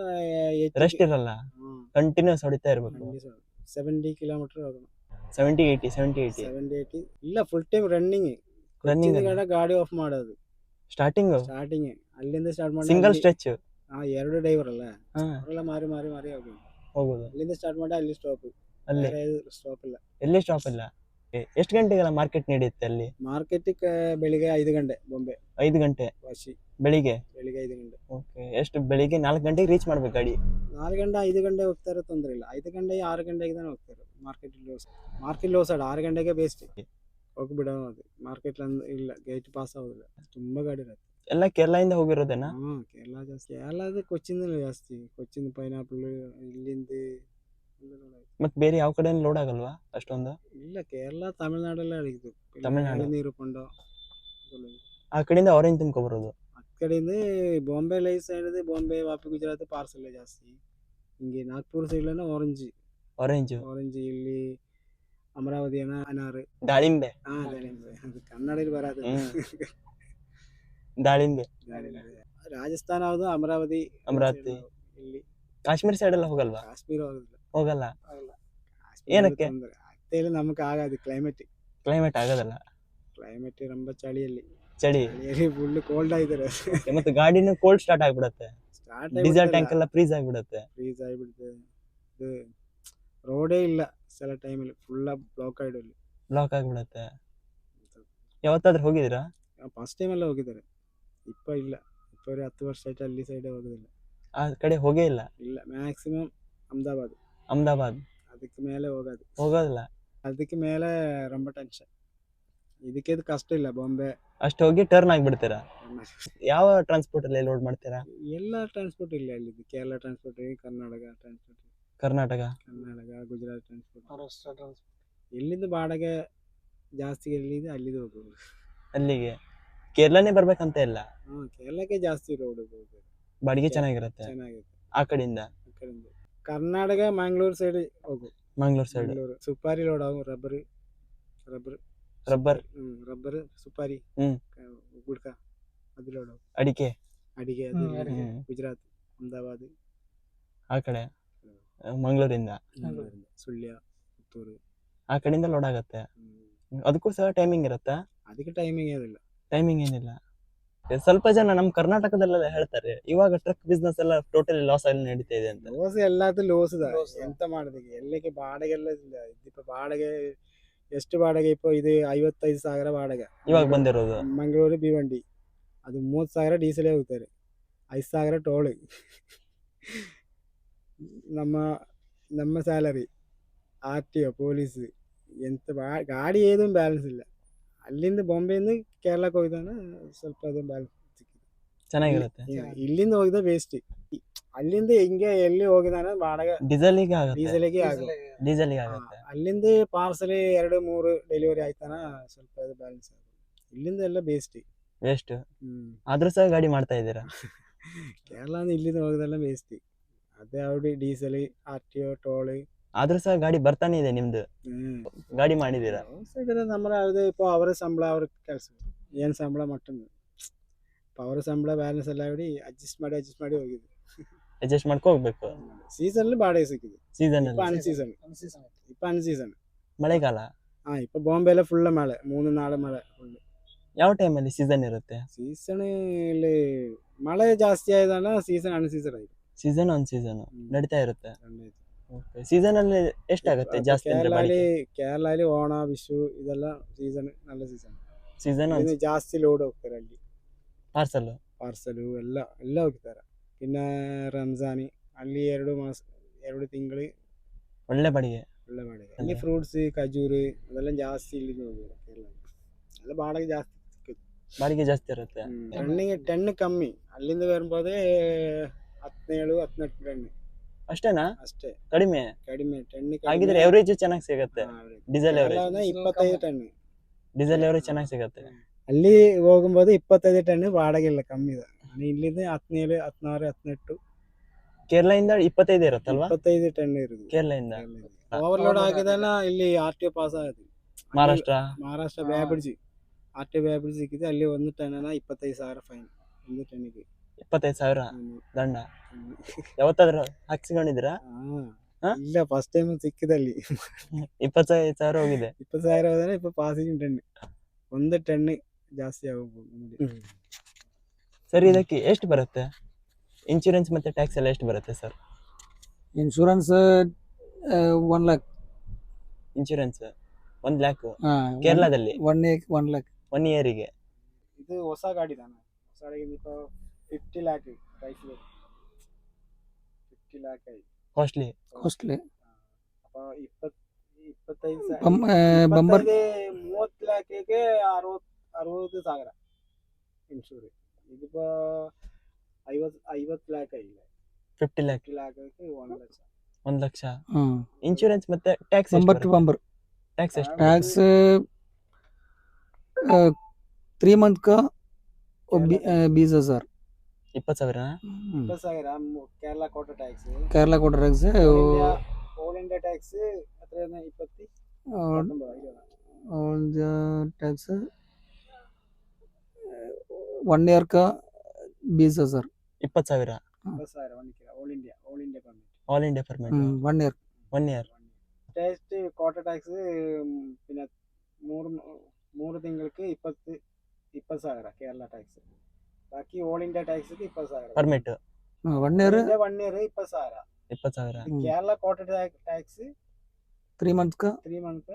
ರೆಸ್ಟ್ ಇರಲ್ಲ. ಕಂಟಿನ್ಯೂಸ್ ಹೊಡಿತಾ ಇರ್ಬೇಕು. ಸೆವೆಂಟಿ ಕಿಲೋಮೀಟರ್ ಹೋಗೋಣ. Seventy eighty seventy eighty seventy eighty ಇಲ್ಲ ಫುಲ್ ಟೈಮ್ ರನ್ನಿಂಗ್ ರನ್ನಿಂಗ್ ಗಾಡಿ ಆಫ್ ಮಾಡೋದು. ಸ್ಟಾರ್ಟಿಂಗ್ ಸ್ಟಾರ್ಟಿಂಗ್ ಅಲ್ಲಿಂದ ಸ್ಟಾರ್ಟ್ ಮಾಡಿ ಸಿಂಗಲ್ ಸ್ಟ್ರೆಚ್ ಹಾ ಎರಡು ಡ್ರೈವರ್ ಅಲ್ಲ. ಅವರೆಲ್ಲ ಮಾರಿ ಮಾರಿ ಮಾರಿ ಹೋಗೋದು. ಹೋಗೋದು. ಅಲ್ಲಿಂದ ಸ್ಟಾರ್ಟ್ ಮಾಡಿ ಅಲ್ಲಿ ಸ್ಟಾಪ್ ಅಲ್ಲಿ? ಸ್ಟಾಪ್ ಇಲ್ಲ. ಎಲ್ಲಿ ಸ್ಟಾಪ್ ಇಲ್ಲ? ಎಷ್ಟು ಗಂಟೆಗೆಲ್ಲ ಮಾರ್ಕೆಟ್ ನಡೆಯುತ್ತೆ ಅಲ್ಲಿ? ಮಾರ್ಕೆಟ್ ಬೆಳಿಗ್ಗೆ ಐದು ಗಂಟೆ ಬೊಂಬೆ. ಐದು ಗಂಟೆ? ವಾಶಿ ಬೆಳಿಗ್ಗೆ? ಬೆಳಿಗ್ಗೆ ಐದು ಗಂಟೆ. ಓಕೆ. ಎಷ್ಟು ಬೆಳಿಗ್ಗೆ ನಾಲ್ಕು ಗಂಟೆಗೆ ರೀಚ್ ಮಾಡ್ಬೇಕು ಗಾಡಿ? ನಾಲ್ಕು ಗಂಟೆ ಐದು ಗಂಟೆ ಹೋಗ್ತಾರೆ ತೊಂದರೆ ಇಲ್ಲ. ಐದು ಗಂಟೆ ಆರು ಗಂಟೆಗೆ ತಾನೇ ಹೋಗ್ತಾರೆ ಮಾರ್ಕೆಟ್ ಲೋಸ್ ಮಾರ್ಕೆಟ್ ಲೋಸ್ ಆಡ ಆರು ಗಂಟೆಗೆ ಬೇಸ್ಟ್ ಹೋಗ್ಬಿಡೋದು ಅದು. ಮಾರ್ಕೆಟ್ ಇಲ್ಲ ಗೇಟ್ ಪಾಸ್ ಆಗೋದಿಲ್ಲ. ತುಂಬಾ ಗಾಡಿ ಇರುತ್ತೆ. ಎಲ್ಲ ಕೇರಳದಿಂದ ಹೋಗಿರೋದೇನಾ? ಹಾ ಕೇರಳ ಜಾಸ್ತಿ. ಎಲ್ಲ ಕೇರಳದ ಕೊಚ್ಚಿಂದ ಜಾಸ್ತಿ. ಕೊಚ್ಚಿನ ಪೈನಾಪಲ್ ಇಲ್ಲಿಂದ ಮತ್ ಮತ್ತೆ ಬೇರೆ ಯಾವ ಕಡೆ ಲೋಡ್ ಆಗಲ್ವಾ ಅಷ್ಟೊಂದು? ಇಲ್ಲ ಕೇರಳ ತಮಿಳ್ನಾಡೆಲ್ಲ ಅಡಿದ್ದು ತಮಿಳ್ನಾಡು. ನೀರು ಕೊಂಡು. ಆ ಕಡೆಯಿಂದ ಆರೆಂಜ್ ತುಂಬ್ಕೊ ಬರೋದು? ಆ ಕಡೆಯಿಂದ ಬಾಂಬೆ ಲೈ ಸೈಡ್ ಬಾಂಬೆ ವಾಪಿ ಗುಜರಾತ್ ಪಾರ್ಸಲ್ ಜಾಸ್ತಿ. ಹಿಂಗೆ ನಾಗ್ಪುರ್ ಸೈಡ್ಲೇನ ಆರೆಂಜ್ ಆರೆಂಜ್ ಆರೆಂಜ್ ಇಲ್ಲಿ ಅಮರಾವತಿ ಅನ ಅನಾರು ದಾಳಿಂಬೆ ಹಾ ದಾಳಿಂಬೆ ಅದು ಕನ್ನಡದಲ್ಲಿ ಬರೋದು ಹ್ಮ್. ದಾಳಿಂಬೆ ದಾಳಿಂಬೆ. ರಾಜಸ್ಥಾನ ಹೌದು ಅಮರಾವತಿ ಅಮರಾವತಿ. ಇಲ್ಲಿ ಕಾಶ್ಮೀರ ಸೈಡ್ ಎಲ್ಲ ಹೋಗಲ್ವಾ ಕಾಶ್ಮೀರ ಹೋಗುದಿಲ್ಲ ಹೋಗಲ್ಲ ಕಾಶ್ಮೀರ ಏನಕ್ಕೆ? ತೊಂದ್ರೆ. ಆಗ್ತಾ ಇಲ್ಲ ನಮಗೆ ಆಗೋದು ಕ್ಲೈಮೇಟ್ ಕ್ಲೈಮೇಟ್ ಆಗೋದಲ್ಲ ಕ್ಲೈಮೇಟ್ ரொம்ப ಚಳಿಯಲ್ಲಿ ಚಳಿ ಚಳಿಯಲ್ಲಿ ಫುಲ್ ಕೋಲ್ಡ್ ಆಗಿದ್ದಾರೆ ಮತ್ತೆ ಗಾಡಿನೂ ಕೋಲ್ಡ್ ಸ್ಟಾರ್ಟ್ ಆಗ್ಬಿಡತ್ತೆ ಸ್ಟಾರ್ಟ್ ಡೀಸೆಲ್ ಟ್ಯಾಂಕ್ ಎಲ್ಲ ಫ್ರೀಸ್ ಆಗ್ಬಿಡತ್ತೆ ಫ್ರೀಸ್ ಆಗಿಬಿಡುತ್ತೆ ಇದು ರೋಡೇ ಇಲ್ಲ ಸಲ ಟೈಮಲ್ಲಿ ಫುಲ್ ಬ್ಲಾಕ್ ಆಯ್ಡಲ್ಲಿ ಬ್ಲಾಕ್ ಆಗ್ಬಿಡತ್ತೆ ಯಾವತ್ತಾದ್ರೂ ಹೋಗಿದ್ದೀರಾ ಫಸ್ಟ್ ಟೈಮೆಲ್ಲ ಹೋಗಿದ್ದಾರೆ ಇಪ್ಪ ಇಲ್ಲ ಇಪ್ಪವರೆ ಹತ್ತು ವರ್ಷ ಆಯ್ತು ಅಲ್ಲಿ ಸೈಡ್ ಹೋಗೋದಿಲ್ಲ ಆ ಕಡೆ ಹೋಗೇ ಇಲ್ಲ ಇಲ್ಲ ಮ್ಯಾಕ್ಸಿಮಮ್ ಅಹಮದಾಬಾದ್ ಅಹಮದಾಬಾದ್ ಅದಕ್ಕೆ ಮೇಲೆ ಹೋಗೋದು ಹೋಗೋದಿಲ್ಲ ಅದಕ್ಕೆ ಮೇಲೆ ரொம்ப ಟೆನ್ಷನ್ ಇದಕ್ಕೆ ಇದು ಕಷ್ಟ ಇಲ್ಲ ಬಾಂಬೆ ಅಷ್ಟು ಹೋಗಿ ಟರ್ನ್ ಆಗ್ಬಿಡ್ತೀರಾ <laughs> ಯಾವ ಟ್ರಾನ್ಸ್ಪೋರ್ಟ್ ಅಲ್ಲಿ ಲೋಡ್ ಮಾಡ್ತೀರಾ ಎಲ್ಲ ಟ್ರಾನ್ಸ್ಪೋರ್ಟ್ ಇಲ್ಲ ಇಲ್ಲಿ Kerala transport Karnataka transport Karnataka? Karnataka Gujarat transport ಎಲ್ಲಿಂದ ಬಾಡಿಗೆ ಜಾಸ್ತಿ ಎಲ್ಲಿದೆ ಅಲ್ಲಿದು ಹೋಗ್ಬೋದು. ಅಲ್ಲಿಗೆ? ಕೇರಳನೇ ಬರ್ಬೇಕಂತ ಇಲ್ಲ? ಕೇರಳಕ್ಕೆ ಜಾಸ್ತಿ ರೋಡ್ ಬಾಡಿಗೆ ಚೆನ್ನಾಗಿರುತ್ತೆ? ಚೆನ್ನಾಗಿರುತ್ತೆ. ಆ ಕಡೆಯಿಂದ? ಆ ಕಡೆಯಿಂದ. ಕರ್ನಾಟಕ ಮಂಗಳೂರು ಸೈಡ್ ಹೋಗು. ಮಂಗ್ಳೂರ್ ಸೈಡ್ ಮಂಗಳೂರು. ಸುಪಾರಿ ಲೋಡ್ ಆಗು rubber rubber. Rubber. Hmm rubber supari. Hmm. Gutka ಅದಿಲೋಡು ಅಡಿಕೆ. ಅಡಿಗೆ ಹ್ಮ್, ಅದು ಅಡಿಕೆ. ಹ್ಮ್. ಗುಜರಾತ್ ಅಹಮದಾಬಾದ್. ಆ ಕಡೆ? ಮಂಗಳೂರಿಂದ. ಮಂಗಳೂರಿಂದ, ಸುಳ್ಯ ಪುತ್ತೂರು. ಆ ಕಡೆಯಿಂದ ಲೋಡ್ ಆಗುತ್ತೆ. ಅದಕ್ಕೂ ಸಹ ಟೈಮಿಂಗ್ ಇರುತ್ತಾ? ಅದಕ್ಕೆ ಟೈಮಿಂಗ್ ಏನಿಲ್ಲ. ಟೈಮಿಂಗ್ ಏನಿಲ್ಲ. ಸ್ವಲ್ಪ ಜನ ನಮ್ಮ ಕರ್ನಾಟಕದಲ್ಲೆಲ್ಲ ಹೇಳ್ತಾರೆ ಇವಾಗ ಟ್ರಕ್ ಬಿಸ್ನೆಸ್ ಎಲ್ಲ ಟೋಟಲಿ ಲಾಸ್ ಅಲ್ಲಿ ನಡೀತಾ ಇದೆ ಅಂತ. ಲೋಸ್ ಎಲ್ಲಾದ್ರು ಲೋಸ್ Loss. ಎಂತ ಮಾಡೋದಕ್ಕೆ ಎಲ್ಲಕ್ಕೆ ಬಾಡಿಗೆ ಎಲ್ಲ ಇಲ್ಲ. ಇಪ್ಪ ಬಾಡಿಗೆ ಎಷ್ಟು ಬಾಡಿಗೆ ಇಪ್ಪ ಇದು ಐವತ್ತೈದು ಸಾವಿರ ಬಾಡಿಗೆ. ಇವಾಗ ಬಂದಿರೋದು. ಮಂಗಳೂರು ಭಿವಂಡಿ ಅದು ಮೂವತ್ತು ಸಾವಿರ ಡೀಸೆಲೇ ಹೋಗ್ತಾರೆ. ಐದು ಸಾವಿರ ಟೋಲ್ ನಮ್ಮ ನಮ್ಮ salary R T O police ಎಂತ ಬಾ ಗಾಡಿ ಏನು ಬ್ಯಾಲೆನ್ಸ್ ಇಲ್ಲ. ಅಲ್ಲಿಂದ ಬಾಂಬೆಯಿಂದ ಕೇರಳಕ್ಕೆ ಹೋಗಿದ್ದಾನೆ ಸ್ವಲ್ಪ ಅದು ಬ್ಯಾಲೆನ್ಸ್ ಸಿಕ್ಕಿದೆ ಚೆನ್ನಾಗಿರುತ್ತೆ. ಇಲ್ಲ, ಇಲ್ಲಿಂದ ಹೋಗಿದ ವೇಸ್ಟ್ ಅಲ್ಲಿಂದ ಹಿಂಗೆ ಎಲ್ಲಿ ಹೋಗಿದಾನ ಬಾಡಗ ಡೀಸೆಲಿಗೆ ಆಗುತ್ತೆ. ಡೀಸೆಲಿಗೆ ಆಗ ಡೀಸೆಲ್ಗೆ ಆಗುತ್ತೆ. ಅಲ್ಲಿಂದ ಪಾರ್ಸಲ್ ಎರಡು ಮೂರು ಡೆಲಿವರಿ ಆಯ್ತಾನ ಸ್ವಲ್ಪ ಅದು ಬ್ಯಾಲೆನ್ಸ್ ಆಗುತ್ತೆ. ಇಲ್ಲಿಂದ ಎಲ್ಲ ವೇಸ್ಟ್ ವೇಸ್ಟ್ ಹ್ಮ್. ಆದ್ರೂ ಸಹ ಗಾಡಿ ಮಾಡ್ತಾ ಇದ್ದೀರಾ? <laughs> ಕೇರಳ ಅಂದ್ರೆ ಇಲ್ಲಿಂದ ಹೋಗೋದೆಲ್ಲ ಬೇಸ್ಟ್ ಅದೇ ಅವ್ಡಿ diesel R T O toll ಆದ್ರೂ ಸಹ ಗಾಡಿ ಬರ್ತಾನೆ ಇದೆ ನಿಮ್ದು ಹ್ಮ್ ಗಾಡಿ ಮಾಡಿದೀರಾ ಇದರ നമ്മുടെ അത് ഇപ്പോൾ അവരെ ശമ്പളം ಅವ್ರ ಕೆಲಸ ಏನು ಸಂಬಳ ಮಟ್ಟನ್ನು ഇപ്പോൾ ಅವರ ಸಂಬಳ ಬ್ಯಾಲೆನ್ಸ್ ಎಲ್ಲ ನೋಡಿ ಅಡ್ಜಸ್ಟ್ ಮಾಡಿ ಅಡ್ಜಸ್ಟ್ ಮಾಡಿ ಹೋಗಿದ್ದು ಅಡ್ಜಸ್ಟ್ ಮಾಡ್ಕೊ ಹೋಗ್ಬೇಕು ಸೀಸನ್ಲಿ ಬಾಡಿಗೆ ಸಿಕ್ಕಿದ್ದು ಸೀಸನ್ ഇപ്പൊ ಅಲ್ಲಿ അൺസീസൺ ഇപ്പൊ അൺസീസൺ ಮಳೆಗಾಲ ആ ഇപ്പൊ ബോംബെയിലെ ഫുള്ള് മഴ മൂന്ന് നാല് മഴ ഫുള്ള് ಯಾವ ಟೈಮಲ್ಲಿ ಸೀಸನ್ ಇರುತ್ತೆ ಸೀಸನಲ್ಲಿ ಮಳೆ ಜಾಸ್ತಿ ಆಯ್ದಾನ ಸೀಸನ್ ಅನ್ಸೀಸನ್ ಆಯ್ತು ಸೀಸನ್ ಆನ್ ಸೀಸನ್ ನಡೀತಾ ಇರುತ್ತೆ. ಸೀಸನ್ ಅಲ್ಲಿ ಎಷ್ಟಾಗುತ್ತೆ ಜಾಸ್ತಿ ಅಂದ್ರೆ ಕೇರಳ ಅಲ್ಲಿ ಓಣ ವಿಶು ಇದೆಲ್ಲ ಸೀಸನ್ நல்ல ಸೀಸನ್ ಸೀಸನ್ ಆನ್ ಜಾಸ್ತಿ ಲೋಡ್ ಹೋಗ್ತಾರೆ ಅಲ್ಲಿ. ಪಾರ್ಸಲ್ ಪಾರ್ಸಲ್ ಎಲ್ಲ ಎಲ್ಲ ಹೋಗ್ತಾರೆ. ಇನ್ನ ರಂಜಾನಿ ಅಲ್ಲಿ ಎರಡು ಮಾಸ ಎರಡು ತಿಂಗಳು ಒಳ್ಳೆ ಬಾಡಿಗೆ. ಒಳ್ಳೆ ಬಾಡಿಗೆ. ಅಲ್ಲಿ ಫ್ರೂಟ್ಸ್ ಖಜೂರ್ ಅದೆಲ್ಲ ಜಾಸ್ತಿ ಇಲ್ಲಿ ಹೋಗಿಲ್ಲ ಕೇರಳ ಎಲ್ಲ ಬಾಡಿಗೆ ಜಾಸ್ತಿ ಬಾಡಿಗೆ ಜಾಸ್ತಿ ಇರುತ್ತೆ. ಟೆನ್ ಕಮ್ಮಿ. ಅಲ್ಲಿಂದ ಬರ್ಬೋದೇ ಹದಿನೇಳು ಹದಿನೆಂಟು ಟೆನ್ ಅಷ್ಟೇನಾ? ಅಷ್ಟೇ. ಕಡಿಮೆ? ಕಡಿಮೆ ಟನ್ ಹಾಗಿದ್ರೆ ಎವರೇಜ್ ಚೆನ್ನಾಗಿ ಸಿಗತ್ತೆ. ಡೀಸೆಲ್ ಎವರೇಜ್ ಇಪ್ಪತ್ತೈದು ಟನ್ ಡೀಸೆಲ್ ಎವರೇಜ್ ಚೆನ್ನಾಗಿ ಸಿಗತ್ತೆ. ಅಲ್ಲಿ ಹೋಗುம்போದು ಇಪ್ಪತ್ತೈದು ಟೆನ್ ಬಾಡಿಗೆ ಇಲ್ಲ ಕಮ್ಮಿ ಇದೆ. ಇಲ್ಲಿಂದ ಹದಿನೇಳು ಹದಿನಾರು ಹದಿನೆಂಟು. ಕೇರಳ ಇಂದ ಇಪ್ಪತ್ತೈದು ಇರುತ್ತಲ್ವಾ? ಇಪ್ಪತ್ತೈದು ಟನ್ ಇರುತ್ತೆ ಕೇರಳ ಇಂದ. ಓವರ್ಲೋಡ್ ಆಗಿದೆಲ್ಲ ಇಲ್ಲಿ ಆರ್ ಟಿ ಒ ಪಾಸ್ ಆಗಿದೆ. ಮಹಾರಾಷ್ಟ್ರ ಮಹಾರಾಷ್ಟ್ರ ಬ್ಯಾಬ್ರಿಡ್ಜಿ ಆರ್ ಟಿ ಒ ಬ್ಯಾಬ್ರಿಡ್ಜ್ ಸಿಕ್ಕಿದೆ. ಅಲ್ಲಿ ಒಂದು ಟನ್ ಇಪ್ಪತ್ತೈದು ಸಾವಿರ ಫೈನ್ ಒಂದು ಟನ್ನಿಗೆ ಇಪ್ಪತ್ತೈದು ಸಾವಿರ ದಂಡ. ಯಾವತ್ತಾದ್ರೂ ಹಾಕ್ಸ್ಕೊಂಡಿದ್ದೀರಾ? ಹಾ? ಇಲ್ಲ ಫಸ್ಟ್ ಟೈಮ್ ಸಿಕ್ಕಿದಲ್ಲಿ ಇಪ್ಪತ್ತೈದು ಸಾವಿರ ಹೋಗಿದೆ. ಇಪ್ಪತ್ತು ಸಾವಿರ ಹೋದ್ರೆ ಇಪ್ಪ ಪಾಸಿಂಗ್ ಟೆನ್ ಒಂದು ಟೆನ್ ಜಾಸ್ತಿ ಆಗಬಹುದು ಸರ್ ಇದಕ್ಕೆ ಎಷ್ಟು ಬರುತ್ತೆ? ಇನ್ಶೂರೆನ್ಸ್ ಮತ್ತೆ ಟ್ಯಾಕ್ಸ್ ಎಲ್ಲ ಎಷ್ಟು ಬರುತ್ತೆ sir? Insurance one lakh insurance ಒಂದ್ ಲ್ಯಾಕ್ ಕೇರಳದಲ್ಲಿ ಒನ್ ಒನ್ ಲ್ಯಾಕ್ ಒನ್ ಇಯರಿಗೆ ಇದು ಹೊಸ ಗಾಡಿ ತಾನೆ. ಹೊಸ ಇಪ್ಪ fifty lakh price fifty lakh ಆಗಿ ಕಾಸ್ಟ್ಲಿ ಕಾಸ್ಟ್ಲಿ ಅಪ್ಪ ಇಪ್ಪತ್ತು ಇಪ್ಪತ್ತೈದು ಸಾವಿರ ಬಂಬರ್ ಮೂವತ್ತು ಲ್ಯಾಕಿಗೆ ಅರವತ್ತು ಅರವತ್ತು ಸಾವಿರ ಇನ್ಶೂರಿ ಇದು ಐವತ್ತು ಐವತ್ತು ಲ್ಯಾಕ್ ಆಗಿದೆ ಫಿಫ್ಟಿ ಲ್ಯಾಕ್ ಲ್ಯಾಕ್ ಒಂದು ಲಕ್ಷ ಒಂದು ಲಕ್ಷ ಇನ್ಶೂರೆನ್ಸ್ ಮತ್ತೆ tax bumper to bumper tax ಎಷ್ಟು ಟ್ಯಾಕ್ಸ್ ತ್ರೀ ಮಂತ್ का बीस हज़ार ಇಪ್ಪತ್ತು ಸಾವಿರ ಇಪ್ಪತ್ತು ಸಾವಿರ Kerala quota tax Kerala quota tax all India tax ಹತ್ರ ಇಪ್ಪತ್ತು all India tax one year ಕ ಬೀಸ ಸರ್ ಇಪ್ಪತ್ತು ಸಾವಿರ ಇಪ್ಪತ್ತು ಸಾವಿರ one all India all India permit all India permit one year one year taste quota tax ಮೂರು ಮೂರು ತಿಂಗಳಿಗೆ ಇಪ್ಪತ್ತು ಇಪ್ಪತ್ತು ಸಾವಿರ ಕೇರಳ ಟ್ಯಾಕ್ಸ್ ബാക്കി ഓൾ ഇന്ത്യ ടാക്സ് ഇപ്പത് ಸಾವಿರ permit one year one year ಇಪ್ಪತ್ತು ಸಾವಿರ. ಇಪ್ಪತ್ತು ಸಾವಿರ. Kerala quota tax three months three month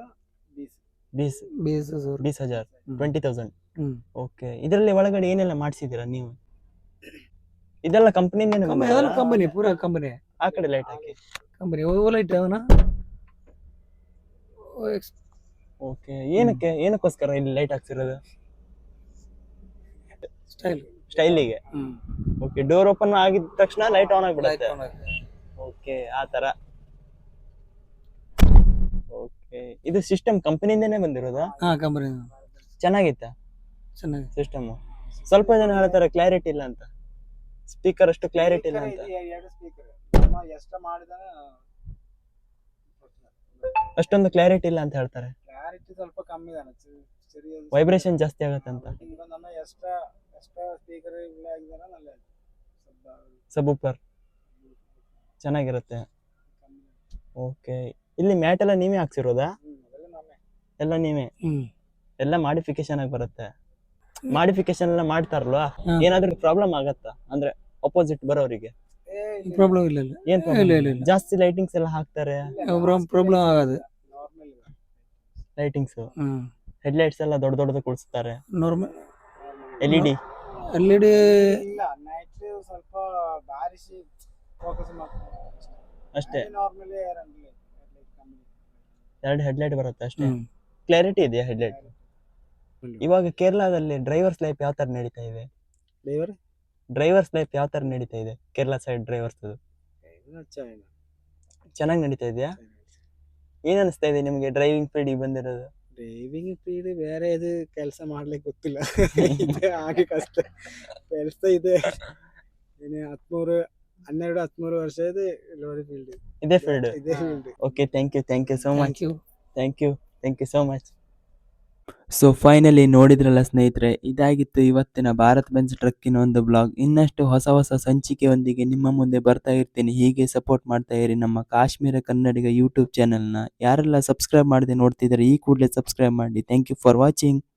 ಬೀಸ್ ಬೀಸ್ ಬೀಸ್ ಬೀಸ್ ಹಜಾರ್ ಟ್ವೆಂಟಿ ತೌಸಂಡ್ ಓಕೆ ಇದರಲ್ಲಿ ಒಳಗಡೆ ಏನೆಲ್ಲ ಮಾಡಿಸಿದ್ದೀರಾ ನೀವು? ಇದೆಲ್ಲ ಕಂಪನಿ ಕಂಪನಿ ಪೂರಾ ಕಂಪನಿ ಆ ಕಡೆ ಲೈಟ್ ಹಾಕಿ. ಕಂಪನಿ ಓ ಲೈಟ್ ಅವನ ಓಕೆ ಏನಕ್ಕೆ ಏನಕ್ಕೋಸ್ಕರ ಇಲ್ಲಿ ಲೈಟ್ ಹಾಕ್ಸಿರೋದು? ಸ್ಟೈಲ್ ಸ್ಟೈಲಿಗೆ. ಓಕೆ ಡೋರ್ ಓಪನ್ ಆಗಿದ ತಕ್ಷಣ ಲೈಟ್ ಆನ್ ಆಗಿಬಿಡುತ್ತೆ. ಓಕೆ ಆ ತರ. ಓಕೆ ಇದು ಸಿಸ್ಟಮ್ ಕಂಪನಿಯಿಂದನೇ ಬಂದಿರೋದು? ಹಾ ಕಂಪನಿ ಚೆನ್ನಾಗಿ ಸಿಸ್ಟಮ್ ಸ್ವಲ್ಪ ಜನ ಹೇಳ್ತಾರೆ ಕ್ಲಾರಿಟಿ ಇಲ್ಲ ಅಂತ. ಸ್ಪೀಕರ್ ಅಷ್ಟು ಕ್ಲಾರಿಟಿ ಇಲ್ಲ ಅಂತ. ಅಷ್ಟೊಂದು ಕ್ಲಾರಿಟಿ ಇಲ್ಲ ಅಂತ ಹೇಳ್ತಾರೆ. ಕ್ಲಾರಿಟಿ ಸ್ವಲ್ಪ ಕಮ್ಮಿ ವೈಬ್ರೇಷನ್ ಜಾಸ್ತಿ ಆಗತ್ತೆ ಅಂತ ಎಕ್ಸ್ಟ್ರಾ ಚೆನ್ನಾಗಿರುತ್ತೆ. ಓಕೆ. ಇಲ್ಲಿ ಮ್ಯಾಟ್ ಎಲ್ಲ ನೀವೇ ಹಾಕ್ಸಿರೋದಾ? ಎಲ್ಲ ನೀವೇ? ಎಲ್ಲ ಮಾಡಿಫಿಕೇಶನ್ ಆಗಿ ಬರುತ್ತೆ. ಮಾಡಿಫಿಕೇಶನ್ ಎಲ್ಲ ಮಾಡ್ತಾರಲ್ವಾ? ಏನಾದ್ರೂ ಪ್ರಾಬ್ಲಮ್ ಆಗತ್ತಾ? ಅಂದ್ರೆ ಅಪೋಸಿಟ್ ಬರೋರಿಗೆ? ಪ್ರಾಬ್ಲಮ್ ಇಲ್ಲ ಜಾಸ್ತಿ ಲೈಟಿಂಗ್ಸ್ ಎಲ್ಲ ಹಾಕ್ತಾರೆ? ಪ್ರಾಬ್ಲಮ್ ಆಗದು. ಲೈಟಿಂಗ್ಸ್ ಹೆಡ್ ಲೈಟ್ಸ್ ಎಲ್ಲ ದೊಡ್ಡ ದೊಡ್ಡದು ಕುಳಿಸ್ತಾರೆ normal L E D L E D ಇಲ್ಲ ನೈಟ್ ಸ್ವಲ್ಪ ಬಾರಿಸಿ ಫೋಕಸ್ ಮಾಡ್ತಾರೆ ಅಷ್ಟೇ. ನಾರ್ಮಲಿ ಎರಡು ಎರಡು ಹೆಡ್ಲೈಟ್ ಬರುತ್ತೆ ಅಷ್ಟೇ. ಹ್ಮ್. ಕ್ಲಾರಿಟಿ ಇದೆಯಾ ಹೆಡ್ಲೈಟ್ ಇವಾಗ ಕೇರಳದಲ್ಲಿ ಡ್ರೈವರ್ಸ್ ಲೈಫ್ ಯಾವ ತರ ನಡೀತಾ ಇದೆ? ಡ್ರೈವರ್ ಡ್ರೈವರ್ಸ್ ಲೈಫ್ ಯಾವ ತರ ನಡೀತಾ ಇದೆ ಕೇರಳ ಸೈಡ್ ಡ್ರೈವರ್ಸ್ ಚೆನ್ನಾಗಿ ಚೆನ್ನಾಗಿ ನಡೀತಾ ಇದೆಯಾ ಏನ್ ಅನಿಸ್ತಾ ಇದೆ ನಿಮಗೆ ಡ್ರೈವಿಂಗ್ ಫೀಲ್ಡಿಗೆ ಬಂದಿರೋದು? ಡ್ರೈವಿಂಗ್ ಫೀಲ್ಡ್ ಬೇರೆ ಇದು ಕೆಲಸ ಮಾಡ್ಲಿಕ್ಕೆ ಗೊತ್ತಿಲ್ಲ. <laughs> ಇದೆ ಹಾಗೆ ಕಷ್ಟ. ಕೆಲಸ ಇದೆ. ಇನ್ನು ಹತ್ಮೂರು ಹನ್ನೆರಡು ಹತ್ಮೂರು ವರ್ಷ ಇದೆ ಲೋರಿ ಫೀಲ್ಡ್ ಇದೆ ಫೀಲ್ಡ್ ಇದೆ field okay thank you thank you so much thank you thank you thank you so much so finally ನೋಡಿದ್ರಲ್ಲ ಸ್ನೇಹಿತರೆ, ಇದಾಗಿತ್ತು ಇವತ್ತಿನ ಭಾರತ್ ಬೆಂಜ್ ಟ್ರಕ್ಕಿನ ಒಂದು ಬ್ಲಾಗ್ ಇನ್ನಷ್ಟು ಹೊಸ ಹೊಸ ಸಂಚಿಕೆಯೊಂದಿಗೆ ನಿಮ್ಮ ಮುಂದೆ ಬರ್ತಾ ಇರ್ತೀನಿ. ಹೀಗೆ ಸಪೋರ್ಟ್ ಮಾಡ್ತಾ ಇರಿ ನಮ್ಮ ಕಾಶ್ಮೀರ ಕನ್ನಡಿಗ ಯೂಟ್ಯೂಬ್ ಚಾನಲ್ನ ಯಾರೆಲ್ಲ ಸಬ್ಸ್ಕ್ರೈಬ್ ಮಾಡದೆ ನೋಡ್ತಿದ್ದಾರೆ ಈ ಕೂಡಲೇ ಸಬ್ಸ್ಕ್ರೈಬ್ ಮಾಡಿ. Thank you for watching